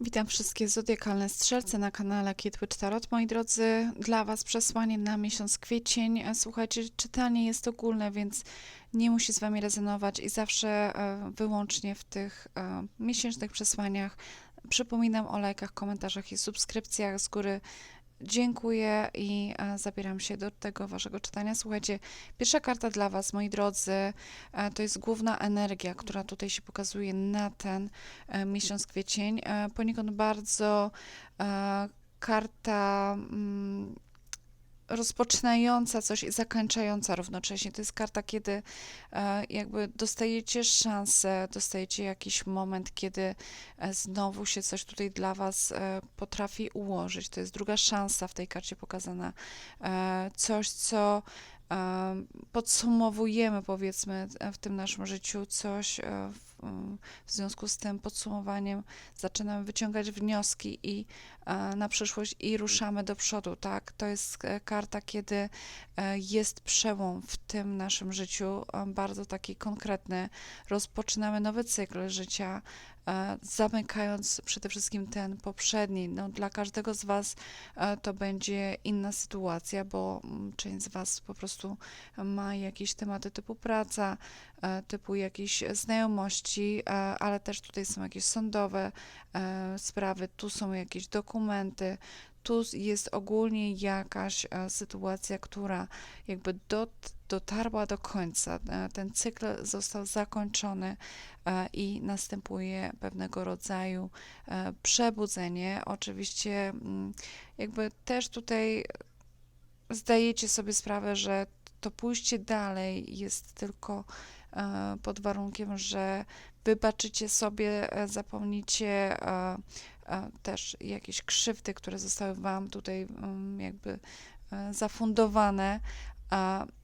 Witam wszystkie zodiakalne strzelce na kanale Kietwitch Tarot. Moi drodzy, dla Was przesłanie na miesiąc kwiecień. E, Słuchajcie, czytanie jest ogólne, więc nie musi z Wami rezonować i zawsze e, wyłącznie w tych e, miesięcznych przesłaniach przypominam o lajkach, komentarzach i subskrypcjach z góry. Dziękuję i e, zabieram się do tego Waszego czytania. Słuchajcie, pierwsza karta dla Was, moi drodzy, e, to jest główna energia, która tutaj się pokazuje na ten e, miesiąc kwiecień. Poniekąd bardzo karta mm, rozpoczynająca coś i zakończająca równocześnie. To jest karta, kiedy e, jakby dostajecie szansę, dostajecie jakiś moment, kiedy e, znowu się coś tutaj dla Was e, potrafi ułożyć. To jest druga szansa w tej karcie pokazana. Coś, co podsumowujemy, powiedzmy, e, w tym naszym życiu, coś e, w, w związku z tym podsumowaniem zaczynamy wyciągać wnioski i e, na przyszłość i ruszamy do przodu, tak? To jest karta, kiedy jest przełom w tym naszym życiu, bardzo taki konkretny. Rozpoczynamy nowy cykl życia, zamykając przede wszystkim ten poprzedni. No, dla każdego z Was e, to będzie inna sytuacja, bo mm, część z Was po prostu ma jakieś tematy typu praca, e, typu jakieś znajomości, e, ale też tutaj są jakieś sądowe e, sprawy, tu są jakieś dokumenty, tu jest ogólnie jakaś e, sytuacja, która jakby dot, dotarła do końca. E, Ten cykl został zakończony e, i następuje pewnego rodzaju e, przebudzenie. Oczywiście, mm, jakby też tutaj zdajecie sobie sprawę, że to pójście dalej jest tylko pod warunkiem, że wybaczycie sobie, zapomnicie też jakieś krzywdy, które zostały Wam tutaj mm, jakby zafundowane.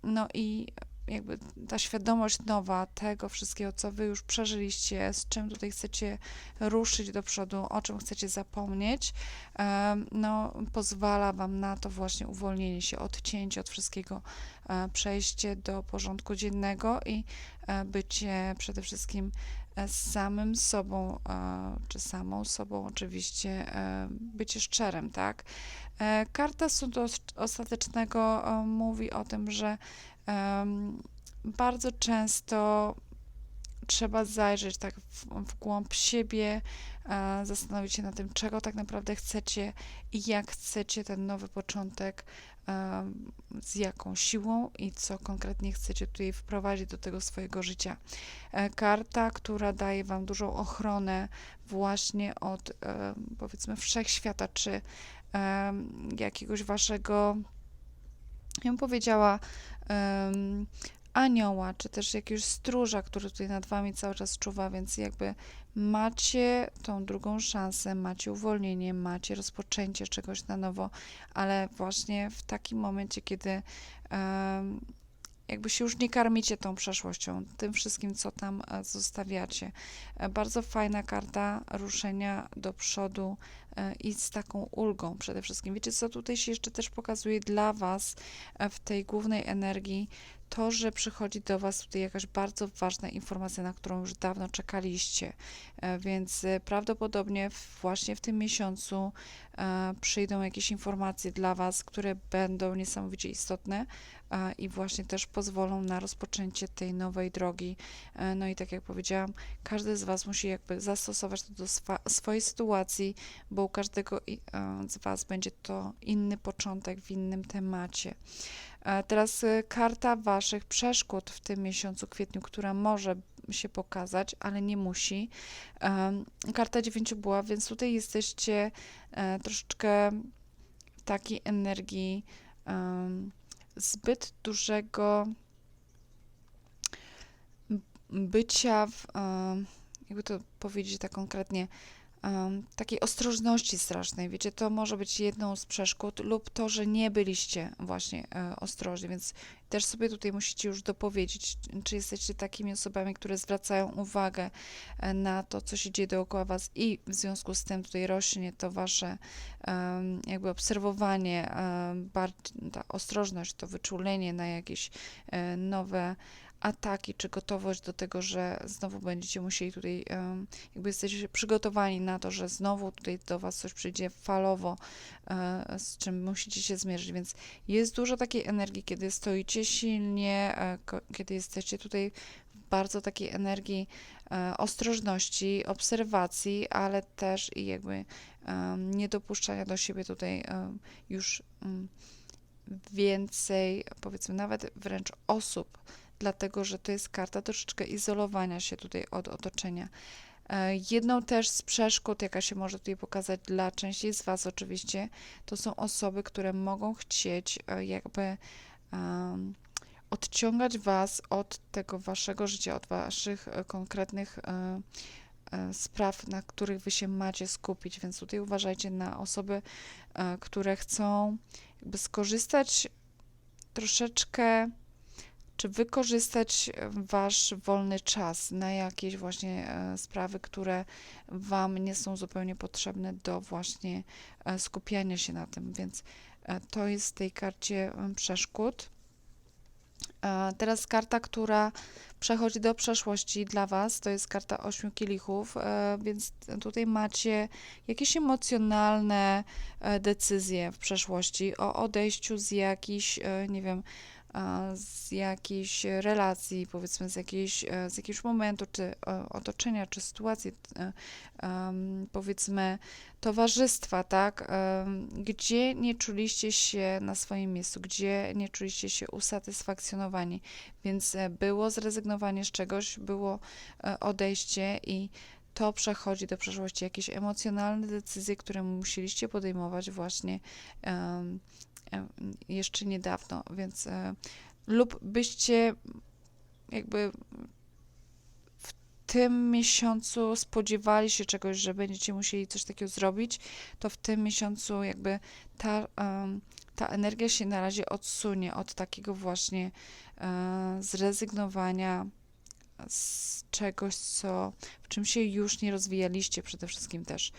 No i jakby ta świadomość nowa tego wszystkiego, co Wy już przeżyliście, z czym tutaj chcecie ruszyć do przodu, o czym chcecie zapomnieć, no, pozwala Wam na to właśnie uwolnienie się, odcięcie od wszystkiego, e, przejście do porządku dziennego i e, bycie przede wszystkim z samym sobą, e, czy samą sobą oczywiście, e, bycie szczerym, tak? E, Karta sądu os- ostatecznego e, mówi o tym, że bardzo często trzeba zajrzeć tak w, w głąb siebie, e, zastanowić się nad tym, czego tak naprawdę chcecie i jak chcecie ten nowy początek, z jaką siłą i co konkretnie chcecie tutaj wprowadzić do tego swojego życia. E, Karta, która daje Wam dużą ochronę właśnie od e, powiedzmy wszechświata, czy em, jakiegoś Waszego, ja bym powiedziała, anioła, czy też jakiegoś stróża, który tutaj nad wami cały czas czuwa, więc jakby macie tą drugą szansę, macie uwolnienie, macie rozpoczęcie czegoś na nowo, ale właśnie w takim momencie, kiedy em, jakby się już nie karmicie tą przeszłością, tym wszystkim, co tam e, zostawiacie. E, Bardzo fajna karta ruszenia do przodu e, i z taką ulgą przede wszystkim. Wiecie co, tutaj się jeszcze też pokazuje dla Was w tej głównej energii to, że przychodzi do Was tutaj jakaś bardzo ważna informacja, na którą już dawno czekaliście. E, Więc e, prawdopodobnie właśnie w tym miesiącu e, przyjdą jakieś informacje dla Was, które będą niesamowicie istotne i właśnie też pozwolą na rozpoczęcie tej nowej drogi. No i tak jak powiedziałam, każdy z Was musi jakby zastosować to do swa- swojej sytuacji, bo u każdego z Was będzie to inny początek w innym temacie. E, Teraz e, karta Waszych przeszkód w tym miesiącu kwietniu, która może się pokazać, ale nie musi. Karta dziewięciu buław, więc tutaj jesteście e, troszeczkę w takiej energii zbyt dużego bycia w, jakby to powiedzieć tak konkretnie, em, takiej ostrożności strasznej. Wiecie, to może być jedną z przeszkód, lub to, że nie byliście właśnie e, ostrożni, więc też sobie tutaj musicie już dopowiedzieć, czy jesteście takimi osobami, które zwracają uwagę e, na to, co się dzieje dookoła Was i w związku z tym tutaj rośnie to Wasze em, jakby obserwowanie, bardziej ta ostrożność, to wyczulenie na jakieś e, nowe ataki, czy gotowość do tego, że znowu będziecie musieli tutaj, jakby jesteście przygotowani na to, że znowu tutaj do Was coś przyjdzie falowo, e, z czym musicie się zmierzyć, więc jest dużo takiej energii, kiedy stoicie silnie, e, kiedy jesteście tutaj bardzo takiej energii e, ostrożności, obserwacji, ale też i jakby niedopuszczania do siebie tutaj już mm, więcej, powiedzmy nawet wręcz osób, dlatego że to jest karta troszeczkę izolowania się tutaj od otoczenia. E, Jedną też z przeszkód, jaka się może tutaj pokazać dla części z Was oczywiście, to są osoby, które mogą chcieć e, jakby em, odciągać Was od tego Waszego życia, od Waszych e, konkretnych e, spraw, na których Wy się macie skupić, więc tutaj uważajcie na osoby, e, które chcą jakby skorzystać troszeczkę, czy wykorzystać e, wasz wolny czas na jakieś właśnie e, sprawy, które wam nie są zupełnie potrzebne do właśnie e, skupiania się na tym, więc to jest w tej karcie przeszkód. Teraz karta, która przechodzi do przeszłości dla Was, to jest karta ośmiu kielichów, więc tutaj macie jakieś emocjonalne decyzje w przeszłości o odejściu z jakichś, nie wiem, z jakiejś relacji, powiedzmy z, jakiejś, e, z jakiegoś momentu, czy e, otoczenia, czy sytuacji, e, powiedzmy towarzystwa, tak, gdzie nie czuliście się na swoim miejscu, gdzie nie czuliście się usatysfakcjonowani, więc było zrezygnowanie z czegoś, było odejście i to przechodzi do przeszłości, jakieś emocjonalne decyzje, które musieliście podejmować właśnie em, jeszcze niedawno, więc e, lub byście jakby w tym miesiącu spodziewali się czegoś, że będziecie musieli coś takiego zrobić, to w tym miesiącu jakby ta, ta energia się na razie odsunie od takiego właśnie e, zrezygnowania z czegoś, co, w czym się już nie rozwijaliście przede wszystkim też.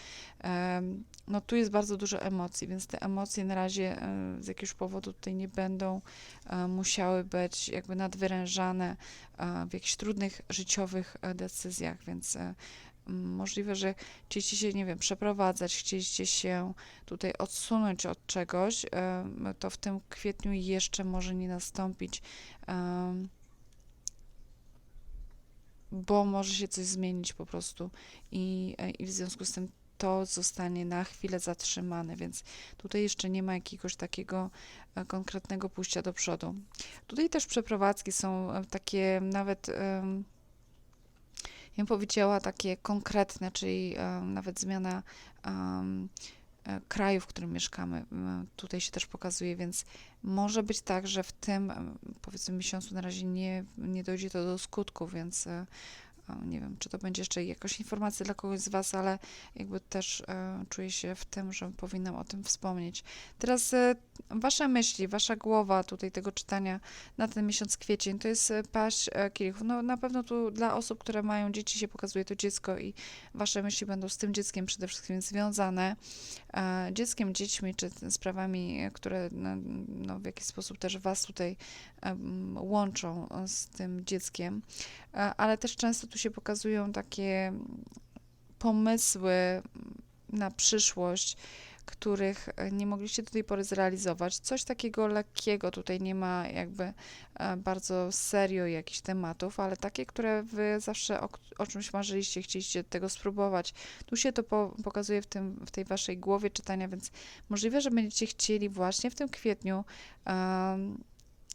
No tu jest bardzo dużo emocji, więc te emocje na razie z jakiegoś powodu tutaj nie będą e, musiały być jakby nadwyrężane e, w jakichś trudnych życiowych e, decyzjach, więc możliwe, że chcieliście się, nie wiem, przeprowadzać, chcieliście się tutaj odsunąć od czegoś, to w tym kwietniu jeszcze może nie nastąpić. Bo może się coś zmienić po prostu i, e, i w związku z tym to zostanie na chwilę zatrzymane, więc tutaj jeszcze nie ma jakiegoś takiego e, konkretnego pójścia do przodu. Tutaj też przeprowadzki są e, takie nawet, ja bym powiedziała, takie konkretne, czyli nawet zmiana e, kraju, w którym mieszkamy, tutaj się też pokazuje, więc może być tak, że w tym powiedzmy miesiącu na razie nie, nie dojdzie to do skutku, więc e, e, nie wiem, czy to będzie jeszcze jakaś informacja dla kogoś z Was, ale jakby też e, czuję się w tym, że powinnam o tym wspomnieć. Teraz e, Wasze myśli, Wasza głowa tutaj tego czytania na ten miesiąc kwiecień, to jest e, paść e, kielichów. No na pewno tu dla osób, które mają dzieci się pokazuje to dziecko i Wasze myśli będą z tym dzieckiem przede wszystkim związane. E, dzieckiem, dziećmi, czy sprawami, e, które no, no, w jakiś sposób też Was tutaj em, łączą e, z tym dzieckiem, E, ale też często tu się pokazują takie pomysły na przyszłość, których e, nie mogliście do tej pory zrealizować. Coś takiego lekkiego, tutaj nie ma jakby e, bardzo serio jakichś tematów, ale takie, które wy zawsze o, o czymś marzyliście, chcieliście tego spróbować. Tu się to po, pokazuje w, tym, w tej waszej głowie czytania, więc możliwe, że będziecie chcieli właśnie w tym kwietniu em,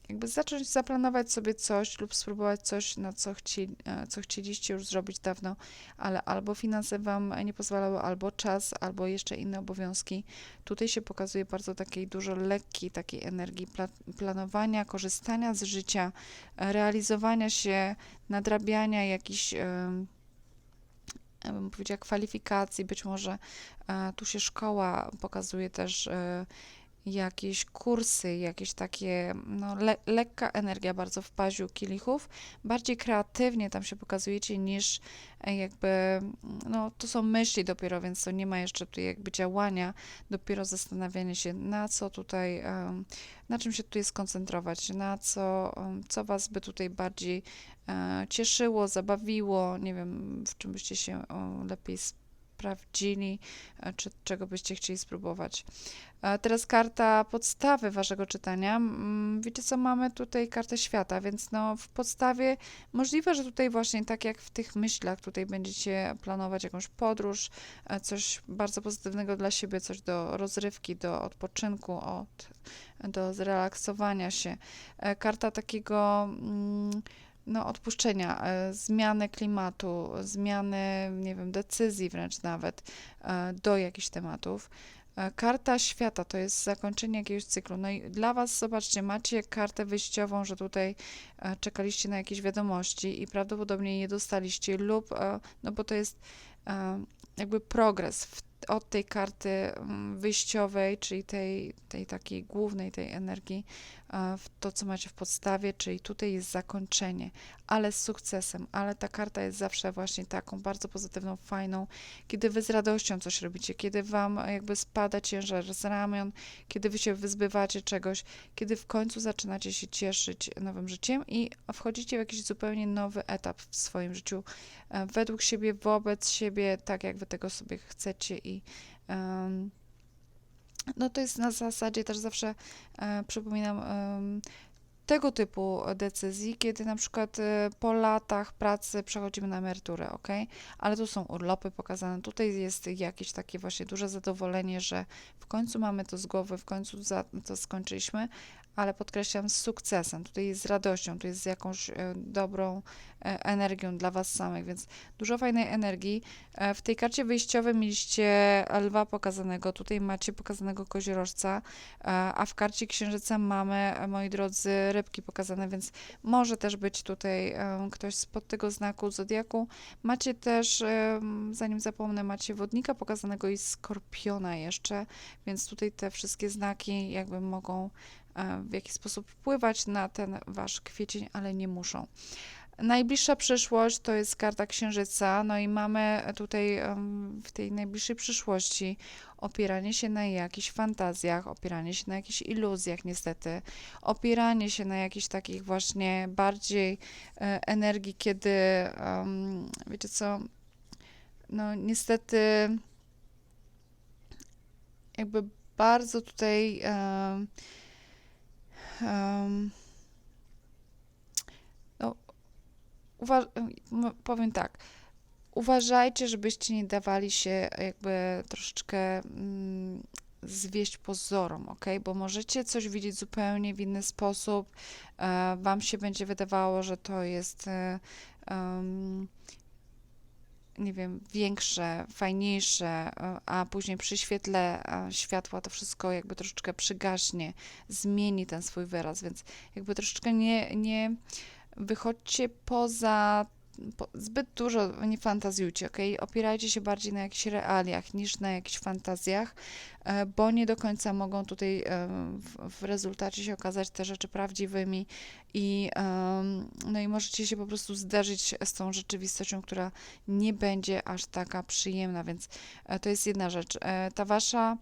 jakby zacząć zaplanować sobie coś lub spróbować coś, na co, chci, e, co chcieliście już zrobić dawno, ale albo finanse wam nie pozwalały, albo czas, albo jeszcze inne obowiązki. Tutaj się pokazuje bardzo takiej dużo lekkiej takiej energii pla planowania, korzystania z życia, e, realizowania się, nadrabiania jakichś ja bym powiedziała, kwalifikacji, być może e, tu się szkoła pokazuje też e, jakieś kursy, jakieś takie, no, le lekka energia bardzo w paziu kielichów. Bardziej kreatywnie tam się pokazujecie niż e, jakby, no, to są myśli dopiero, więc to nie ma jeszcze tutaj jakby działania, dopiero zastanawianie się, na co tutaj, na czym się tutaj skoncentrować, na co, co Was by tutaj bardziej e, cieszyło, zabawiło, nie wiem, w czym byście się lepiej sprawdzili, e, czy czego byście chcieli spróbować. Teraz karta podstawy waszego czytania. Wiecie co, mamy tutaj kartę świata, więc no w podstawie możliwe, że tutaj właśnie tak jak w tych myślach, tutaj będziecie planować jakąś podróż, e, coś bardzo pozytywnego dla siebie, coś do rozrywki, do odpoczynku, od, do zrelaksowania się. E, karta takiego mm, no, odpuszczenia, e, zmiany klimatu, zmiany, nie wiem, decyzji wręcz nawet do jakichś tematów. E, karta świata to jest zakończenie jakiegoś cyklu. No i dla Was, zobaczcie, macie kartę wyjściową, że tutaj e, czekaliście na jakieś wiadomości i prawdopodobnie je dostaliście, lub, e, no bo to jest jakby progres w od tej karty mm, wyjściowej, czyli tej, tej takiej głównej, tej energii, w to, co macie w podstawie, czyli tutaj jest zakończenie, ale z sukcesem, ale ta karta jest zawsze właśnie taką bardzo pozytywną, fajną, kiedy wy z radością coś robicie, kiedy wam jakby spada ciężar z ramion, kiedy wy się wyzbywacie czegoś, kiedy w końcu zaczynacie się cieszyć nowym życiem i wchodzicie w jakiś zupełnie nowy etap w swoim życiu, e, według siebie, wobec siebie, tak jak wy tego sobie chcecie i um, no to jest na zasadzie też zawsze e, przypominam e, tego typu decyzji, kiedy na przykład e, po latach pracy przechodzimy na emeryturę, ok? Ale tu są urlopy pokazane, tutaj jest jakieś takie właśnie duże zadowolenie, że w końcu mamy to z głowy, w końcu za, to skończyliśmy, ale podkreślam z sukcesem, tutaj jest z radością, tutaj jest z jakąś e, dobrą e, energią dla Was samych, więc dużo fajnej energii. E, w tej karcie wyjściowej mieliście lwa pokazanego, tutaj macie pokazanego koziorożca, a w karcie księżyca mamy, moi drodzy, rybki pokazane, więc może też być tutaj ktoś spod tego znaku zodiaku. Macie też, zanim zapomnę, macie wodnika pokazanego i skorpiona jeszcze, więc tutaj te wszystkie znaki jakby mogą w jakiś sposób wpływać na ten wasz kwiecień, ale nie muszą. Najbliższa przyszłość to jest karta księżyca, no i mamy tutaj w tej najbliższej przyszłości opieranie się na jakichś fantazjach, opieranie się na jakichś iluzjach, niestety, opieranie się na jakichś takich właśnie bardziej e, energii, kiedy, wiecie co, no niestety, jakby bardzo tutaj um, no, powiem tak, uważajcie, żebyście nie dawali się jakby troszeczkę mm, zwieść pozorom, ok? Bo możecie coś widzieć zupełnie w inny sposób, e, wam się będzie wydawało, że to jest e, um, nie wiem, większe, fajniejsze, e, a później przy świetle światła to wszystko jakby troszeczkę przygaśnie, zmieni ten swój wyraz, więc jakby troszeczkę nie, nie wychodźcie poza zbyt dużo nie fantazjujcie, ok? Opierajcie się bardziej na jakichś realiach niż na jakichś fantazjach, e, bo nie do końca mogą tutaj e, w, rezultacie się okazać te rzeczy prawdziwymi i, no i możecie się po prostu zderzyć z tą rzeczywistością, która nie będzie aż taka przyjemna, więc e, to jest jedna rzecz. Ta wasza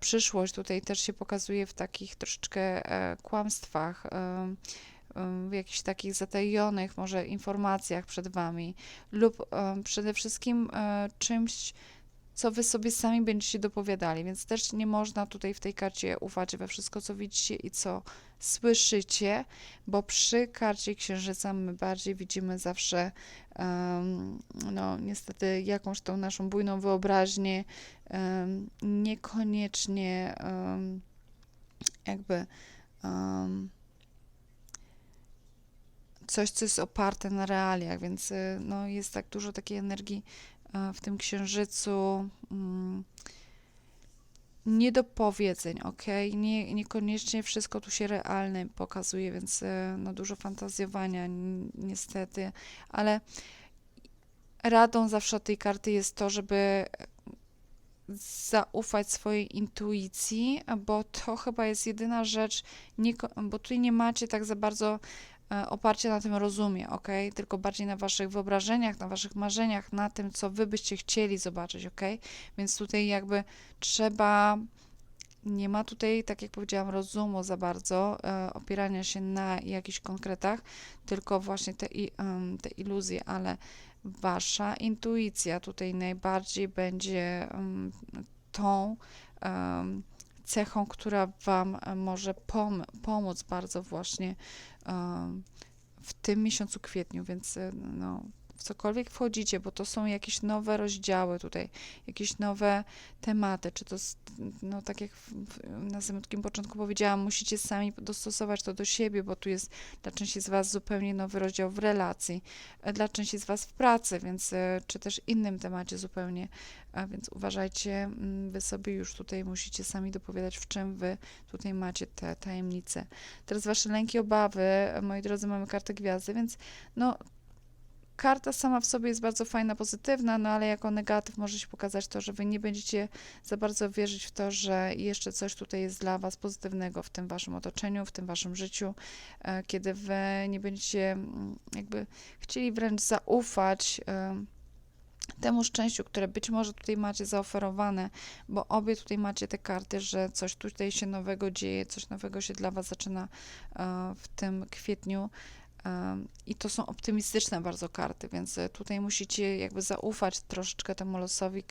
przyszłość tutaj też się pokazuje w takich troszeczkę kłamstwach w jakichś takich zatajonych może informacjach przed Wami lub przede wszystkim e, czymś, co Wy sobie sami będziecie dopowiadali, więc też nie można tutaj w tej karcie ufać we wszystko, co widzicie i co słyszycie, bo przy karcie Księżyca my bardziej widzimy zawsze, um, no niestety, jakąś tą naszą bujną wyobraźnię, um, niekoniecznie um, jakby coś, co jest oparte na realiach, więc y, no, jest tak dużo takiej energii e, w tym księżycu. Mm, nie do powiedzeń, ok? Nie, niekoniecznie wszystko tu się realne pokazuje, więc e, no, dużo fantazjowania niestety, ale radą zawsze tej karty jest to, żeby zaufać swojej intuicji, bo to chyba jest jedyna rzecz, nie, bo tutaj nie macie tak za bardzo e, oparcia na tym rozumie, ok? Tylko bardziej na waszych wyobrażeniach, na waszych marzeniach, na tym, co wy byście chcieli zobaczyć, ok? Więc tutaj jakby trzeba, nie ma tutaj, tak jak powiedziałam, rozumu za bardzo, e, opierania się na jakichś konkretach, tylko właśnie te, i- em, te iluzje, ale wasza intuicja tutaj najbardziej będzie em, tą em, cechą, która wam e, może pom- pomóc bardzo właśnie w tym miesiącu kwietniu, więc e, no, w cokolwiek wchodzicie, bo to są jakieś nowe rozdziały tutaj, jakieś nowe tematy, czy to, no tak jak na samym początku powiedziałam, musicie sami dostosować to do siebie, bo tu jest dla części z Was zupełnie nowy rozdział w relacji, e, dla części z Was w pracy, więc e, czy też innym temacie zupełnie, a więc uważajcie, mm, Wy sobie już tutaj musicie sami dopowiadać, w czym Wy tutaj macie te tajemnice. Teraz Wasze lęki, obawy, e, moi drodzy, mamy kartę gwiazdy, więc no karta sama w sobie jest bardzo fajna, pozytywna, no ale jako negatyw może się pokazać to, że wy nie będziecie za bardzo wierzyć w to, że jeszcze coś tutaj jest dla was pozytywnego w tym waszym otoczeniu, w tym waszym życiu, e, kiedy wy nie będziecie mm, jakby chcieli wręcz zaufać em, temu szczęściu, które być może tutaj macie zaoferowane, bo obie tutaj macie te karty, że coś tutaj się nowego dzieje, coś nowego się dla was zaczyna e, w tym kwietniu. I to są optymistyczne bardzo karty, więc e, tutaj musicie jakby zaufać troszeczkę temu losowi,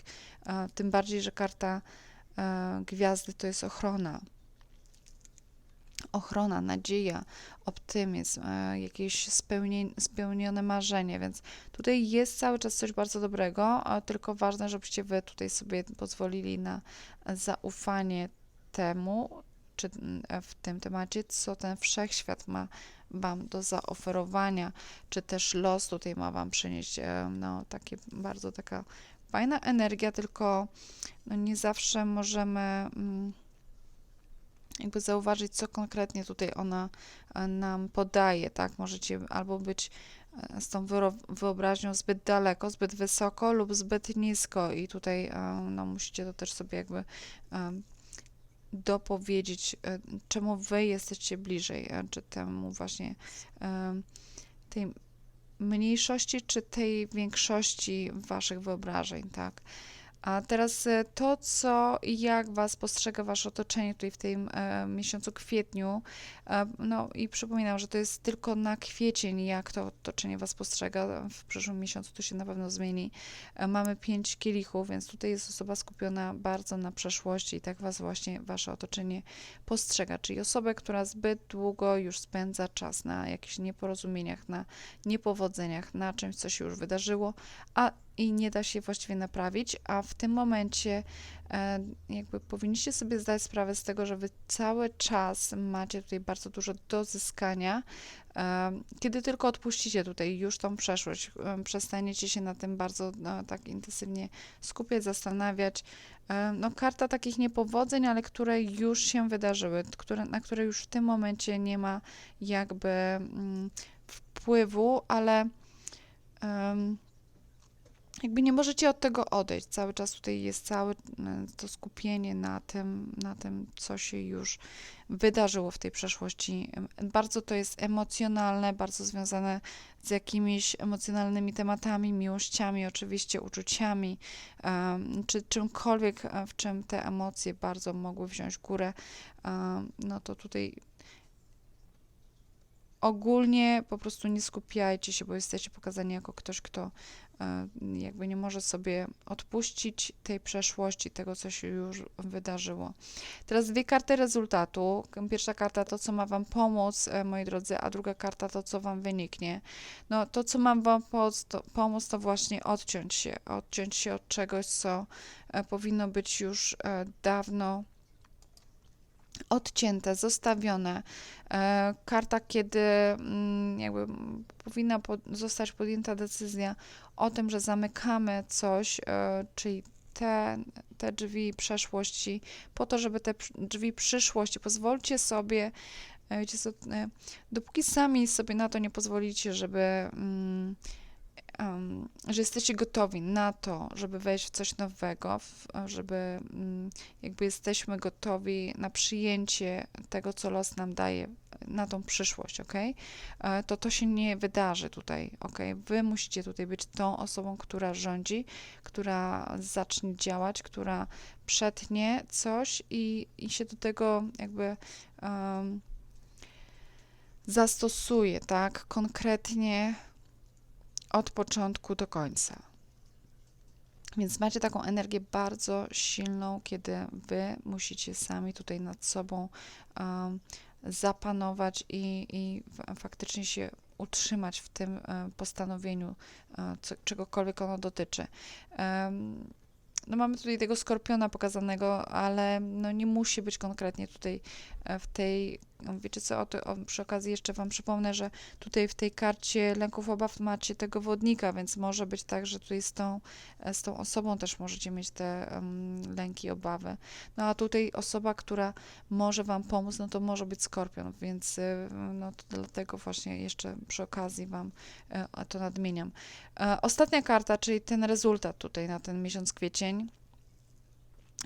e, tym bardziej, że karta e, gwiazdy to jest ochrona. Ochrona, nadzieja, optymizm, jakieś spełnione marzenie, więc tutaj jest cały czas coś bardzo dobrego, tylko ważne, żebyście wy tutaj sobie pozwolili na zaufanie temu, czy w tym temacie, co ten wszechświat ma Wam do zaoferowania, czy też los tutaj ma Wam przynieść, e, no takie bardzo taka fajna energia, tylko no nie zawsze możemy mm, jakby zauważyć, co konkretnie tutaj ona e, nam podaje, tak? Możecie albo być e, z tą wyobraźnią zbyt daleko, zbyt wysoko lub zbyt nisko i tutaj no, musicie to też sobie jakby dopowiedzieć, e, czemu wy jesteście bliżej, e, czy temu właśnie em, tej mniejszości, czy tej większości waszych wyobrażeń, tak? A teraz e, to, co i jak was postrzega wasze otoczenie tutaj w tym e, miesiącu kwietniu, e, no i przypominam, że to jest tylko na kwiecień, jak to otoczenie was postrzega. W przyszłym miesiącu to się na pewno zmieni. E, mamy pięć kielichów, więc tutaj jest osoba skupiona bardzo na przeszłości i tak was właśnie wasze otoczenie postrzega, czyli osobę, która zbyt długo już spędza czas na jakichś nieporozumieniach, na niepowodzeniach, na czymś, co się już wydarzyło, a i nie da się właściwie naprawić, a w tym momencie e, jakby powinniście sobie zdać sprawę z tego, że wy cały czas macie tutaj bardzo dużo do zyskania. E, kiedy tylko odpuścicie tutaj już tą przeszłość, e, przestaniecie się na tym bardzo no, tak intensywnie skupiać, zastanawiać. No, karta takich niepowodzeń, ale które już się wydarzyły, które, na które już w tym momencie nie ma jakby mm, wpływu, ale em, jakby nie możecie od tego odejść. Cały czas tutaj jest całe e, to skupienie na tym, na tym, co się już wydarzyło w tej przeszłości. Bardzo to jest emocjonalne, bardzo związane z jakimiś emocjonalnymi tematami, miłościami, oczywiście uczuciami, czy czymkolwiek, e, w czym te emocje bardzo mogły wziąć górę. em, No to tutaj ogólnie po prostu nie skupiajcie się, bo jesteście pokazani jako ktoś, kto e, jakby nie może sobie odpuścić tej przeszłości, tego, co się już wydarzyło. Teraz dwie karty rezultatu. Pierwsza karta to, co ma Wam pomóc, e, moi drodzy, a druga karta to, co Wam wyniknie. No to, co mam Wam pomóc, to, właśnie odciąć się, odciąć się od czegoś, co e, powinno być już e, dawno odcięte, zostawione. E, karta, kiedy mm, jakby powinna po, zostać podjęta decyzja o tym, że zamykamy coś, e, czyli te, te drzwi przeszłości, po to, żeby te drzwi przyszłości, pozwólcie sobie, e, wiecie dopóki sami sobie na to nie pozwolicie, żeby mm, em, że jesteście gotowi na to, żeby wejść w coś nowego, w, żeby mm, jakby jesteśmy gotowi na przyjęcie tego, co los nam daje, na tą przyszłość, ok? E, To to się nie wydarzy tutaj, ok? Wy musicie tutaj być tą osobą, która rządzi, która zacznie działać, która przetnie coś i, i się do tego jakby em, zastosuje, tak? Konkretnie od początku do końca. Więc macie taką energię bardzo silną, kiedy wy musicie sami tutaj nad sobą um, zapanować i, i faktycznie się utrzymać w tym e, postanowieniu, e, co, czegokolwiek ono dotyczy. Em, no mamy tutaj tego skorpiona pokazanego, ale no nie musi być konkretnie tutaj e, w tej, wiecie co, o, to- o, przy okazji jeszcze Wam przypomnę, że tutaj w tej karcie lęków obaw macie tego wodnika, więc może być tak, że tutaj z tą, e, z tą osobą też możecie mieć te em, lęki, obawy. No a tutaj osoba, która może Wam pomóc, no to może być skorpion, więc y, no to dlatego właśnie jeszcze przy okazji Wam e, to nadmieniam. E, Ostatnia karta, czyli ten rezultat tutaj na ten miesiąc kwiecień.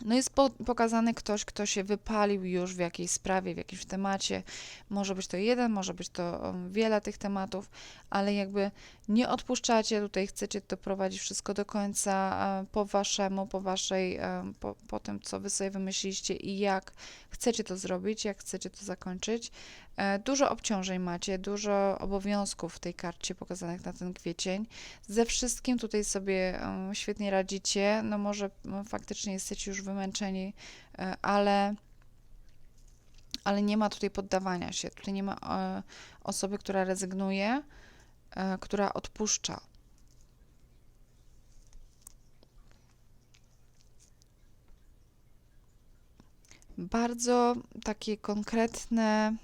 No jest po, pokazany ktoś, kto się wypalił już w jakiejś sprawie, w jakimś temacie. Może być to jeden, może być to um, wiele tych tematów, ale jakby nie odpuszczacie, tutaj chcecie doprowadzić wszystko do końca po waszemu, po waszej, po, po tym, co wy sobie wymyśliliście i jak chcecie to zrobić, jak chcecie to zakończyć. E, Dużo obciążeń macie, dużo obowiązków w tej karcie pokazanych na ten kwiecień. Ze wszystkim tutaj sobie świetnie radzicie. No może m, faktycznie jesteście już wymęczeni, e, ale, ale nie ma tutaj poddawania się. Tutaj nie ma e, osoby, która rezygnuje, która odpuszcza. Bardzo takie konkretne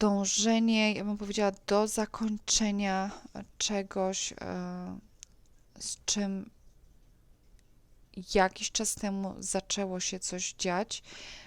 dążenie, ja bym powiedziała, do zakończenia czegoś, e, z czym jakiś czas temu zaczęło się coś dziać.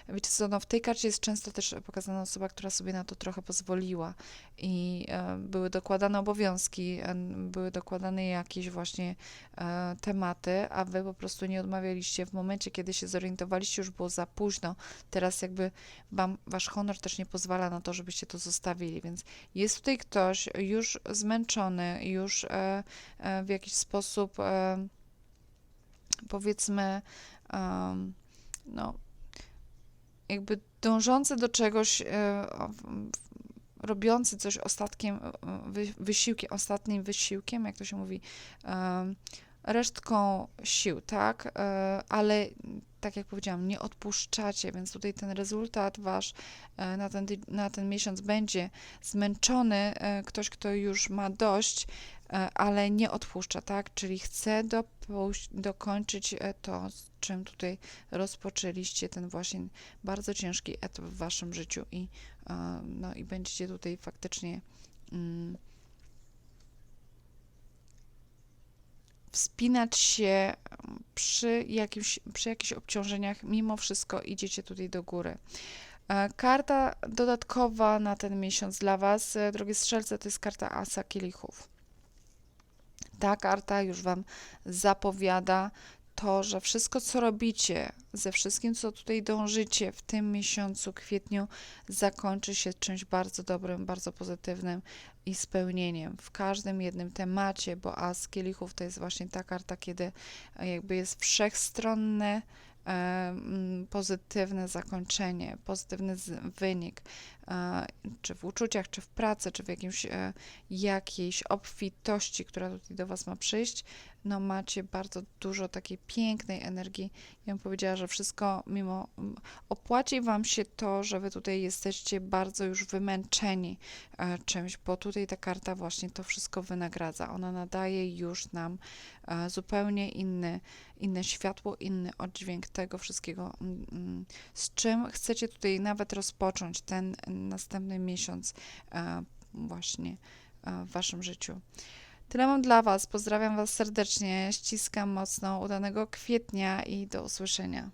Wiecie co, no w tej karcie jest często też pokazana osoba, która sobie na to trochę pozwoliła i e, były dokładane obowiązki, e, były dokładane jakieś właśnie e, tematy, a wy po prostu nie odmawialiście. W momencie, kiedy się zorientowaliście, już było za późno. Teraz jakby wam, wasz honor też nie pozwala na to, żebyście to zostawili, więc jest tutaj ktoś już zmęczony, już e, e, w jakiś sposób e, powiedzmy, em, no, jakby dążący do czegoś, e, robiący coś ostatkiem, e, wy, wysiłkiem, ostatnim wysiłkiem, jak to się mówi, resztką sił, tak? E, ale tak jak powiedziałam, nie odpuszczacie, więc tutaj ten rezultat wasz na ten, na ten miesiąc będzie zmęczony, ktoś, kto już ma dość, ale nie odpuszcza, tak? Czyli chce dokończyć e, to, z czym tutaj rozpoczęliście ten właśnie bardzo ciężki etap w waszym życiu i, e, no, i będziecie tutaj faktycznie mm, wspinać się przy, jakimś, przy jakichś obciążeniach, mimo wszystko idziecie tutaj do góry. E, Karta dodatkowa na ten miesiąc dla Was, e, drogie strzelce, to jest karta Asa Kielichów. Ta karta już Wam zapowiada to, że wszystko, co robicie, ze wszystkim, co tutaj dążycie w tym miesiącu, kwietniu, zakończy się czymś bardzo dobrym, bardzo pozytywnym i spełnieniem w każdym jednym temacie, bo As Kielichów to jest właśnie ta karta, kiedy e, jakby jest wszechstronne, pozytywne zakończenie, pozytywny wynik, e, czy w uczuciach, czy w pracy, czy w jakimś, e, jakiejś obfitości, która tutaj do Was ma przyjść, no macie bardzo dużo takiej pięknej energii. Ja bym powiedziała, że wszystko mimo, m, opłaci Wam się to, że Wy tutaj jesteście bardzo już wymęczeni e, czymś, bo tutaj ta karta właśnie to wszystko wynagradza. Ona nadaje już nam e, zupełnie inny, inne światło, inny oddźwięk tego wszystkiego, mm, z czym chcecie tutaj nawet rozpocząć ten następny miesiąc e, właśnie e, w Waszym życiu. Tyle mam dla Was. Pozdrawiam Was serdecznie, ściskam mocno, udanego kwietnia i do usłyszenia.